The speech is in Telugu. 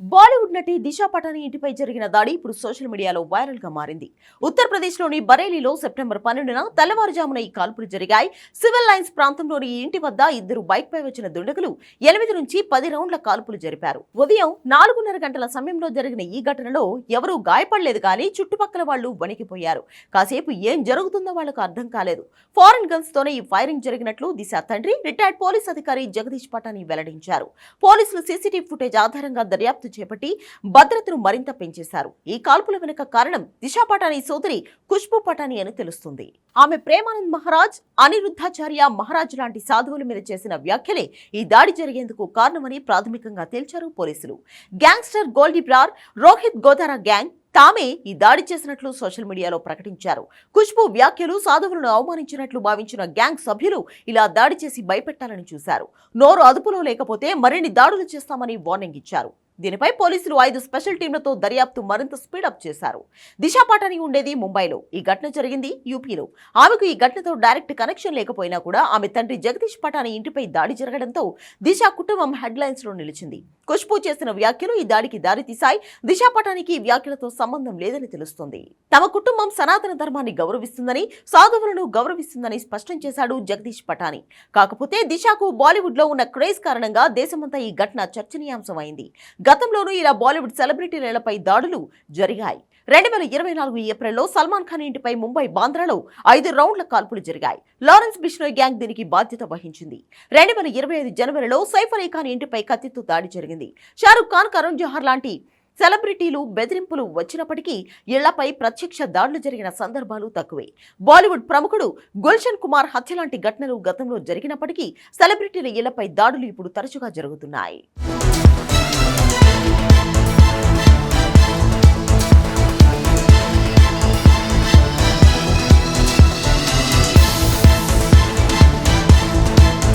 బాలీవుడ్ నటి దిశా పటాని ఇంటిపై జరిగిన దాడి ఇప్పుడు సోషల్ మీడియాలో వైరల్గా మారింది. ఉత్తరప్రదేశ్లోని బరేలీలో సెప్టెంబర్ పన్నెండున తెల్లవారుజామున ఈ కాల్పులు జరిగాయి. సివిల్ లైన్స్ ప్రాంతంలోని ఈ ఇంటి వద్ద ఇద్దరు బైక్ పై వచ్చిన దుండగులు ఎనిమిది నుంచి పది రౌండ్ల కాల్పులు జరిపారు. ఉదయం నాలుగున్నర గంటల సమయంలో జరిగిన ఈ ఘటనలో ఎవరూ గాయపడలేదు కానీ చుట్టుపక్కల వాళ్ళు వణికిపోయారు. కాసేపు ఏం జరుగుతుందో వాళ్ళకు అర్థం కాలేదు. ఫారెన్ గన్స్ తోనే ఈ ఫైరింగ్ జరిగినట్లు దిశ తండ్రి రిటైర్డ్ పోలీస్ అధికారి జగదీష్ పటాని వెల్లడించారు. పోలీసులు సీసీటీవీ ఫుటేజ్ ఆధారంగా దర్యాప్తు చేపట్టి భద్రతను మరింత పెంచేశారు. ఈ కాల్పుల వెనుక కారణం దిశా పటాని సోదరి ఖుష్బు పటాని అని తెలుస్తుంది. ఆమె ప్రేమానంద్ మహారాజ్ అనిరుద్ధాచార్య మహారాజ్ లాంటి సాధువుల మీద చేసిన వ్యాఖ్యలే ఈ దాడి జరిగేందుకు కారణమని ప్రాథమికంగా తేల్చారు పోలీసులు. గ్యాంగ్స్టర్ గోల్డీ బ్రార్ రోహిత్ గోదారా గ్యాంగ్ తామే ఈ దాడి చేసినట్లు సోషల్ మీడియాలో ప్రకటించారు. ఖుష్బు వ్యాఖ్యలు సాధువులను అవమానించినట్లు భావించిన గ్యాంగ్ సభ్యులు ఇలా దాడి చేసి భయపెట్టాలని చూశారు. నోరు అదుపులో లేకపోతే మరిన్ని దాడులు చేస్తామని వార్నింగ్ ఇచ్చారు. దీనిపై పోలీసులు ఐదు స్పెషల్ టీంలతో దర్యాప్తు మరింత స్పీడప్ చేశారు. దిశా పాటాని ఉండేది ముంబైలో. ఈ ఘటన జరిగింది యూపీలో. ఆమెకు ఈ ఘటనతో డైరెక్ట్ కనెక్షన్ లేకపోయినా కూడా ఆమె తండ్రి జగదీష్ పటాని ఇంటిపై దాడి జరగడంతో దిశా కుటుంబం హెడ్లైన్స్లో నిలిచింది. ఖుష్బు చేసిన వ్యాఖ్యలు ఈ దాడికి దారితీశాయి. దిశ పటానికి ఈ వ్యాఖ్యలతో సంబంధం లేదని తెలుస్తోంది. తమ కుటుంబం సనాతన ధర్మాన్ని గౌరవిస్తుందని సాధువులను గౌరవిస్తుందని స్పష్టం చేశాడు జగదీష్ పటాని కాకపోతే దిశకు బాలీవుడ్లో ఉన్న క్రేజ్ కారణంగా దేశమంతా ఈ ఘటన చర్చనీయాంశమైంది. గతంలోనూ ఇలా బాలీవుడ్ సెలబ్రిటీలపై దాడులు జరిగాయి. రెండు వేల ఇరవై నాలుగు ఏప్రిల్లో సల్మాన్ ఖాన్ ఇంటిపై ముంబై బాంద్రాలో ఐదు రౌండ్ల కాల్పులు జరిగాయి. లారెన్స్ బిష్నోయ్ గ్యాంగ్ దీనికి బాధ్యత వహించింది. రెండు వేల ఇరవై ఐదు జనవరిలో సైఫ్ అలీ ఖాన్ ఇంటిపై కత్తితో దాడి జరిగింది. షారుఖ్ ఖాన్ కరుణ్ జోహర్ లాంటి సెలబ్రిటీలు బెదిరింపులు వచ్చినప్పటికీ ఇళ్ళపై ప్రత్యక్ష దాడులు జరిగిన సందర్భాలు తక్కువే. బాలీవుడ్ ప్రముఖుడు గుల్షన్ కుమార్ హత్య లాంటి ఘటనలు గతంలో జరిగినప్పటికీ సెలబ్రిటీల ఇళ్ళపై దాడులు ఇప్పుడు తరచుగా జరుగుతున్నాయి.